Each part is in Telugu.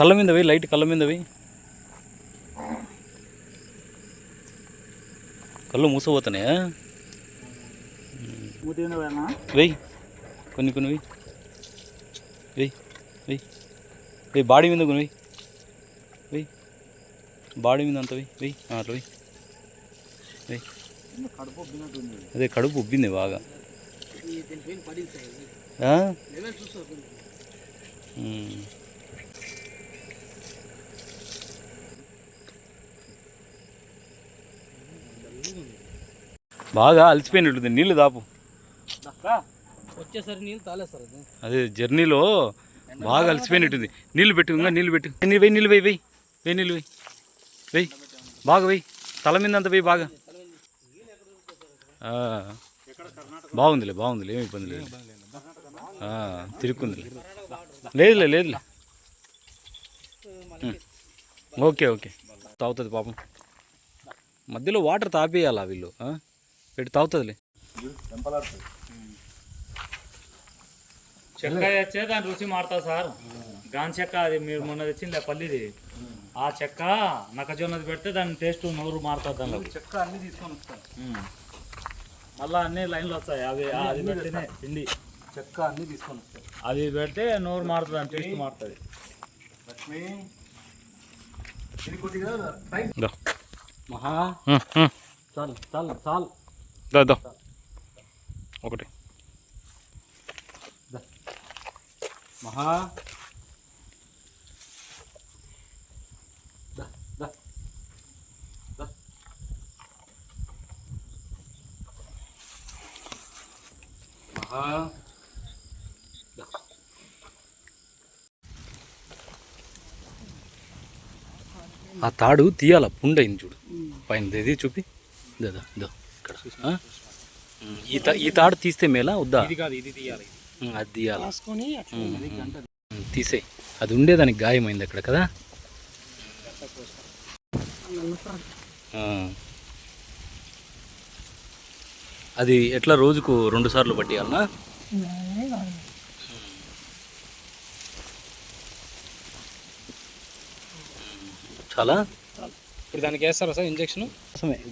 కళ్ళ మీద పోయి లైట్ కళ్ళ మీద పోయి కళ్ళు మూసపోతున్నాయా? వెయ్యి కొన్ని కొన్ని వెయ్యి వెయ్యి వెయ్యి వెయ్యి బాడీ మీద కొన్ని వెయ్యి వెయ్యి బాడీ మీద అంత వెయ్యి వెయ్యి ఆ, అట్లా వెయ్యి అదే కడుపు ఉబ్బింది బాగా. పడింది సార్ ఇది. ఆ? లెవెల్ చూస్తారు కొంచెం. ఉమ్. బాగా అలసిపోయినట్టుంది. నీళ్ళు దాపు వచ్చేసరికి నీళ్ళు తాలేస్తారు అది. జర్నీలో బాగా అలసిపోయినట్టుంది. నీళ్ళు పెట్టు ఇంకా నీళ్ళు పెట్టు. నీళ్ళు వెయ్యి నీళ్ళు వెయ్యి వెయ్యి వెయ్యి నీళ్ళు వెయ్యి వెయ్యి బాగా వెయ్యి తల మీద అంత వెయ్యి బాగా. బాగుందిలే బాగుందిలే. ఏమి ఇబ్బంది లేదు. తిరుక్కుందిలే. లేదులే లేదులే. Okay okay. తాగుతుంది పాపం. మధ్యలో వాటర్ తాపేయాలా వీళ్ళు పెట్టి తాగుతుందిలే. చెక్క తెచ్చే దాని రుచి మారుతా సార్. గాన్ చెక్క అది మీరు మొన్న తెచ్చింది ఆ పల్లిది. ఆ చెక్క నక్కజొన్నది పెడితే దాని టేస్ట్ నోరు మారుతుంది దానిలో. చెక్క అన్ని తీసుకొని వస్తాను. మళ్ళా అన్ని లైన్లు వస్తాయి. అవి అది పెడితేనే పిండి. చెక్క అన్ని తీసుకొని వస్తాను అది పెడితే నోరు మారుతుంది దాని టేస్ట్ మారుతుంది. లక్ష్మి మహా. చాలు చాలు చాలు. దా దా. ఒకటి. మహా. దా, దా. దా. మహా. ఆ తాడు తీయాల పుండైంది చూడు. పైన ఇది చూపి. దాదా దో. ఇక్కడ. ఈ తాడు తీస్తే మేలా? వద్దా? ఇది కాదు ఇది తీయాలి. ఉమ్, అది తీయాల? తీసేయి అది ఉండేదానికి గాయమైంది అక్కడ కదా. అది ఎట్లా రోజుకు రెండు సార్లు పట్టియాలనా? చాలా? ఇప్పుడు దానికి వేస్తారా సార్ ఇంజక్షన్?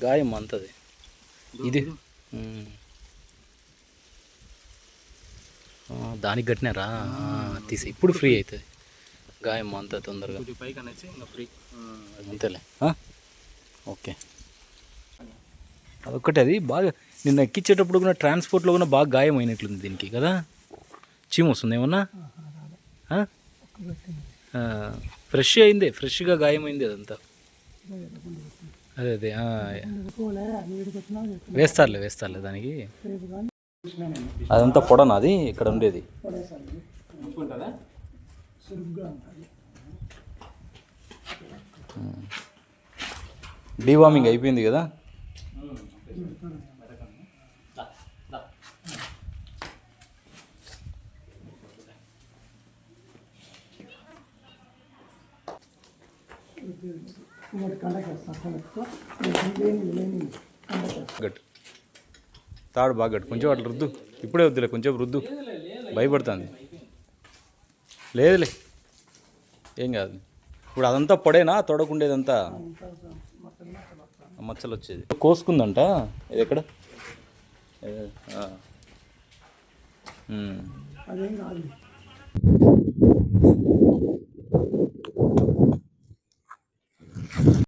గాయం అంతది. ఇది. దానికి కట్టినారా? తీసి. ఇప్పుడు ఫ్రీ అవుతుంది. గాయం అంత తొందరగా. అంతేలే? ఓకే. అదొక్కటి అది బాగా నిన్న ఎక్కించేటప్పుడు కూడా ట్రాన్స్పోర్ట్లో కూడా బాగా గాయం అయినట్లుంది దీనికి కదా? చీమ వస్తుంది ఏమన్నా? ఫ్రెష్ అయిందే ఫ్రెష్గా గాయమైంది అదంతా. అదే అదే వేస్తారులే వేస్తారులే దానికి. అదంతా పొడనా అది? ఇక్కడ ఉండేది. డీవార్మింగ్ అయిపోయింది కదా? గట్టు. తాడు బాగా గట్టు. కొంచెం అట్లా రుద్దు. ఇప్పుడే వద్దులే కొంచెం రుద్దు. భయపడుతుంది. లేదులే. ఏం కాదు. ఇప్పుడు అదంతా పొడేనా? తొడకుండేదంతా? మచ్చలు వచ్చేది కోసుకుందంట. ఇది ఎక్కడ? అదేం కాదు